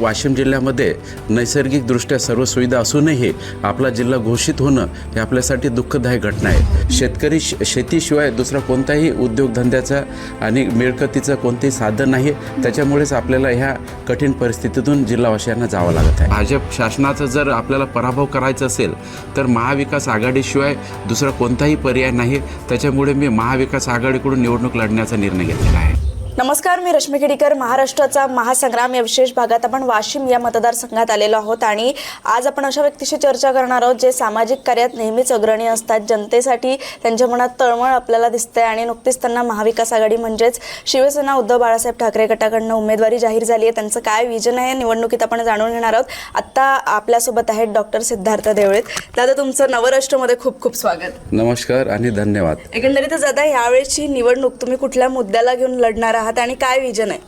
वाशिम जिल्ह्यामध्ये नैसर्गिकदृष्ट्या सर्व सुविधा असूनही आपला जिल्हा घोषित होणं हे आपल्यासाठी दुःखदायक घटना आहे. शेतकरी श- शेतीशिवाय दुसरा कोणताही उद्योगधंद्याचा आणि मिळकतीचं कोणतेही साधन नाही. त्याच्यामुळेच आपल्याला ह्या कठीण परिस्थितीतून जिल्हावासियांना जावं लागत आहे. भाजप शासनाचा जर आपल्याला पराभव करायचा असेल तर महाविकास आघाडीशिवाय दुसरा कोणताही पर्याय नाही. त्याच्यामुळे मी महाविकास आघाडीकडून निवडणूक लढण्याचा निर्णय घेतलेला आहे. नमस्कार मी रश्मी खेडीकर महाराष्ट्राचा महासंग्राम या विशेष भागात आपण वाशिम या मतदारसंघात आलेलो आहोत आणि आज आपण अशा व्यक्तीशी चर्चा करणार आहोत जे सामाजिक कार्यात नेहमीच अग्रणी असतात. जनतेसाठी त्यांच्या मनात तळमळ आपल्याला दिसते आणि नुकतीच त्यांना महाविकास आघाडी म्हणजेच शिवसेना उद्धव बाळासाहेब ठाकरे गटाकडनं उमेदवारी जाहीर झाली आहे. त्यांचं काय विजन आहे निवडणुकीत आपण जाणून घेणार आहोत. आत्ता आपल्यासोबत आहेत डॉक्टर सिद्धार्थ देवळेत. दादा तुमचं नवराष्ट्रमध्ये खूप खूप स्वागत. नमस्कार आणि धन्यवाद. एकंदरीतच आता यावेळेची निवडणूक तुम्ही कुठल्या मुद्द्याला घेऊन लढणार आहात? आणि काय विजन आहे?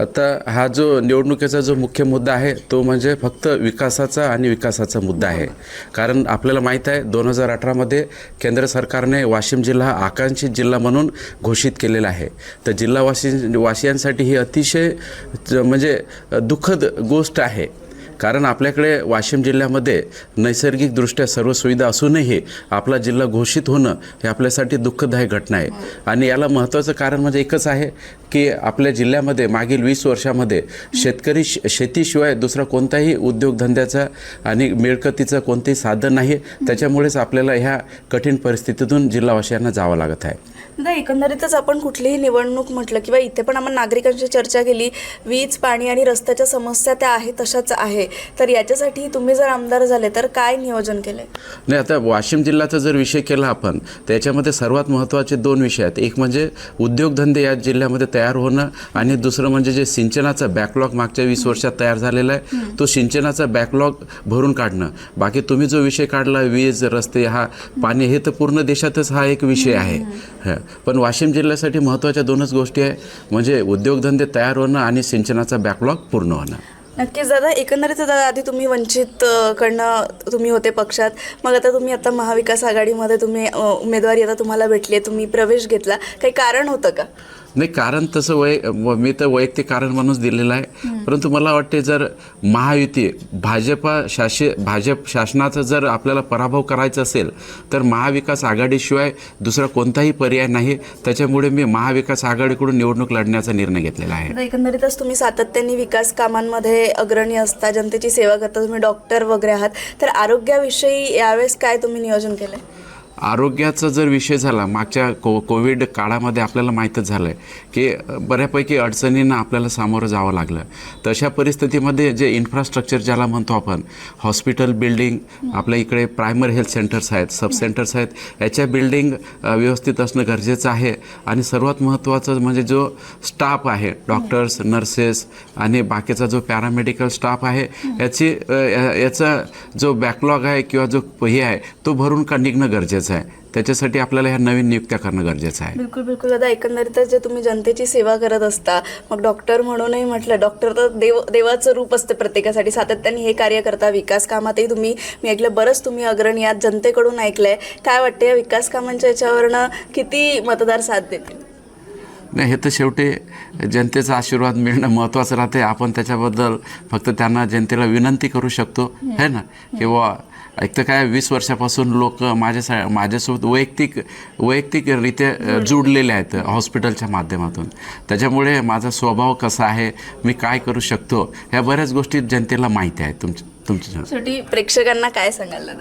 आता हा जो निवडणुकीचा जो मुख्य मुद्दा आहे तो म्हणजे फक्त विकासाचा आणि विकासाचा मुद्दा आहे. कारण आपल्याला माहीत आहे दोन हजार अठरामध्ये केंद्र सरकारने वाशिम जिल्हा हा आकांक्षित जिल्हा म्हणून घोषित केलेला आहे. तर जिल्हावासी वासियांसाठी ही अतिशय म्हणजे दुःखद गोष्ट आहे. कारण आपल्याकडे वाशिम जिल्ह्यामध्ये नैसर्गिकदृष्ट्या सर्व सुविधा असूनही आपला जिल्हा घोषित होणं हे आपल्यासाठी दुःखदायक घटना आहे. आणि याला महत्त्वाचं कारण म्हणजे एकच आहे की आपल्या जिल्ह्यामध्ये मागील वीस वर्षामध्ये शेतकरी श शेतीशिवाय दुसरा कोणताही उद्योगधंद्याचा आणि मिळकतीचं कोणतेही साधन नाही. त्याच्यामुळेच आपल्याला ह्या कठीण परिस्थितीतून जिल्हावासियांना जावं लागत आहे. दादा एकंदरीतच आपण कुठलीही निवडणूक म्हटलं किंवा इथे पण आपण नागरिकांशी चर्चा केली वीज पाणी आणि रस्त्याच्या समस्या त्या आहेत तशाच आहे. तर याच्यासाठी तुम्ही जर आमदार झाले तर काय नियोजन केले नाही आता वाशिम जिल्ह्याचा जर विषय केला आपण त्याच्यामध्ये सर्वात महत्त्वाचे दोन विषय आहेत. एक म्हणजे उद्योगधंदे या जिल्ह्यामध्ये तयार होणं आणि दुसरं म्हणजे जे सिंचनाचा बॅकलॉग मागच्या वीस वर्षात तयार झालेला आहे तो सिंचनाचा बॅकलॉग भरून काढणं. बाकी तुम्ही जो विषय काढला वीज रस्ते हा पाणी हे तर पूर्ण देशातच हा एक विषय आहे. हं. पण वाशिम जिल्ह्यासाठी महत्त्वाच्या दोनच गोष्टी आहे. म्हणजे उद्योगधंदे तयार होणं आणि सिंचनाचा बॅकलॉग पूर्ण होणं. नक्कीच दादा एकंदरीत दादा आधी तुम्ही वंचित कडनं तुम्ही होते पक्षात. मग आता तुम्ही आता महाविकास आघाडीमध्ये तुम्ही उमेदवारी आता तुम्हाला भेटली आहे. तुम्ही प्रवेश घेतला. काही कारण होतं का? नाही कारण तसं वय मी तर वैयक्तिक कारण म्हणूनच दिलेलं आहे. परंतु मला वाटते जर महायुती भाजपा शाशी भाजप शासनाचा जर आपल्याला पराभव करायचा असेल तर महाविकास आघाडीशिवाय दुसरा कोणताही पर्याय नाही. त्याच्यामुळे मी महाविकास आघाडीकडून निवडणूक लढण्याचा निर्णय घेतलेला आहे. एकंदरीतच तुम्ही सातत्याने विकास कामांमध्ये अग्रणी असता जनतेची सेवा करता तुम्ही डॉक्टर वगैरे आहात तर आरोग्याविषयी यावेळेस काय तुम्ही नियोजन केलंय? आरोग्याचा जर विषय झाला मागच्या को कोविड काळामध्ये आपल्याला माहीतच झालं आहे की बऱ्यापैकी अडचणींना आपल्याला सामोरं जावं लागलं. तशा परिस्थितीमध्ये जे इन्फ्रास्ट्रक्चर ज्याला म्हणतो आपण हॉस्पिटल बिल्डिंग आपल्या इकडे प्रायमरी हेल्थ सेंटर्स आहेत सब सेंटर्स आहेत याच्या बिल्डिंग व्यवस्थित असणं गरजेचं आहे. आणि सर्वात महत्त्वाचं म्हणजे जो स्टाफ आहे डॉक्टर्स नर्सेस आणि बाकीचा जो पॅरामेडिकल स्टाफ आहे याची याचा जो बॅकलॉग आहे किंवा जो हे आहे तो भरून का निघणं गरजेचं आहे. त्याच्यासाठी आपल्याला ह्या नवीन नियुक्त्या करणं गरजेचं आहे. बिलकुल बिलकुल. दादा एकंदरीतच जे तुम्ही जनतेची सेवा करत असता मग डॉक्टर म्हणूनही म्हटलं डॉक्टर तर देव देवाचं रूप असते प्रत्येकासाठी. सातत्याने हे कार्य करता विकास कामातही तुम्ही मी ऐकलं बरंच तुम्ही अग्रणी आहात जनतेकडून ऐकलंय. काय वाटतं या विकास कामांच्या याच्यावरनं किती मतदार साथ देतील? नाही हे तर शेवटी जनतेचा आशीर्वाद मिळणं महत्त्वाचं राहते आपण त्याच्याबद्दल फक्त त्यांना जनतेला विनंती करू शकतो. है ना? किंवा एक तर काय? वीस वर्षापासून लोक माझ्या सा माझ्यासोबत वैयक्तिक वैयक्तिकरित्या जुडलेले. आहेत हॉस्पिटलच्या माध्यमातून. त्याच्यामुळे माझा स्वभाव कसा आहे? मी काय करू शकतो? ह्या बऱ्याच गोष्टी जनतेला माहिती आहेत तुमच्या तुमच्या शेवटी प्रेक्षकांना काय दादा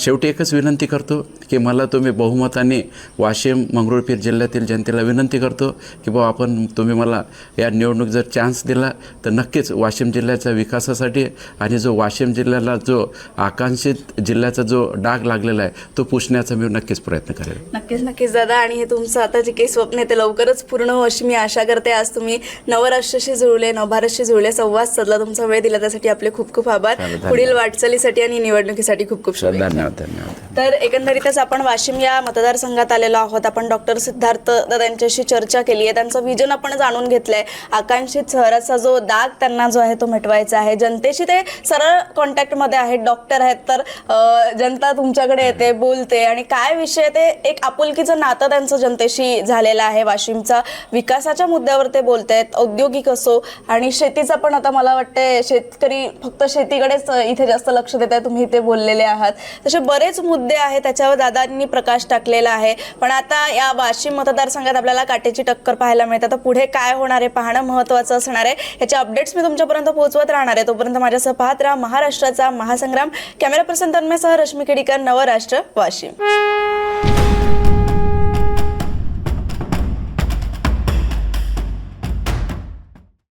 शेवटी एकच विनंती करतो की मला तुम्ही बहुमताने वाशिम मंगरुळपीर जिल्ह्यातील जनतेला विनंती करतो की बाबा आपण तुम्ही मला या निवडणूक जर चान्स दिला तर नक्कीच वाशिम जिल्ह्याच्या विकासासाठी आणि जो वाशिम जिल्ह्याला जो आकांक्षित जिल्ह्याचा जो डाग लागलेला आहे तो पुसण्याचा मी नक्कीच प्रयत्न करेल नक्कीच नक्कीच दादा. आणि हे तुमचं आता जे काही स्वप्न आहे ते लवकरच पूर्ण हो अशी मी आशा करते. आज तुम्ही नवराष्ट्राशी जुळले नवभारतशी जुळले संवाद साधला तुमचा वेळ दिला त्यासाठी आपले खूप खूप आभार. पुढील वाटचालीसाठी आणि निवडणुकीसाठी खूप खूप धन्यवाद. धन्यवाद. धन्यवाद तर एकंदरीतच आपण वाशिम या मतदारसंघात आलेलो आहोत. आपण डॉक्टर सिद्धार्थ दादा यांच्याशी चर्चा केली आहे. त्यांचं विजन आपण जाणून घेतलंय. आकांक्षित शहराचा जो दाग त्यांना जो आहे तो मिटवायचा आहे. जनतेशी ते सरळ कॉन्टॅक्टमध्ये आहेत डॉक्टर आहेत. तर जनता तुमच्याकडे येते बोलते आणि काय विषय ते एक आपुलकीचं नातं त्यांचं जनतेशी झालेलं आहे. वाशिमचा विकासाच्या मुद्द्यावर ते बोलत आहेत औद्योगिक असो आणि शेतीचा पण आता मला वाटतंय शेतकरी फक्त शेतीकडेच इथे जास्त लक्ष देत आहे तुम्ही इथे बोललेले आहात. तसे बरेच मुद्दे आहेत त्याच्यावर दादांनी प्रकाश टाकलेला आहे. पण आता या वाशिम मतदारसंघात आपल्याला काटेची टक्कर पाहायला मिळते. तर पुढे काय होणार आहे? पाहणं महत्त्वाचं असणार आहे. याचे अपडेट्स मी तुमच्यापर्यंत पोहोचवत राहणार आहे. तोपर्यंत माझ्यासह पाहत राहा महाराष्ट्राचा महासंग्राम. कॅमेरा पर्सन तन्मयसह रश्मी केडीकर नवराष्ट्र वाशिम.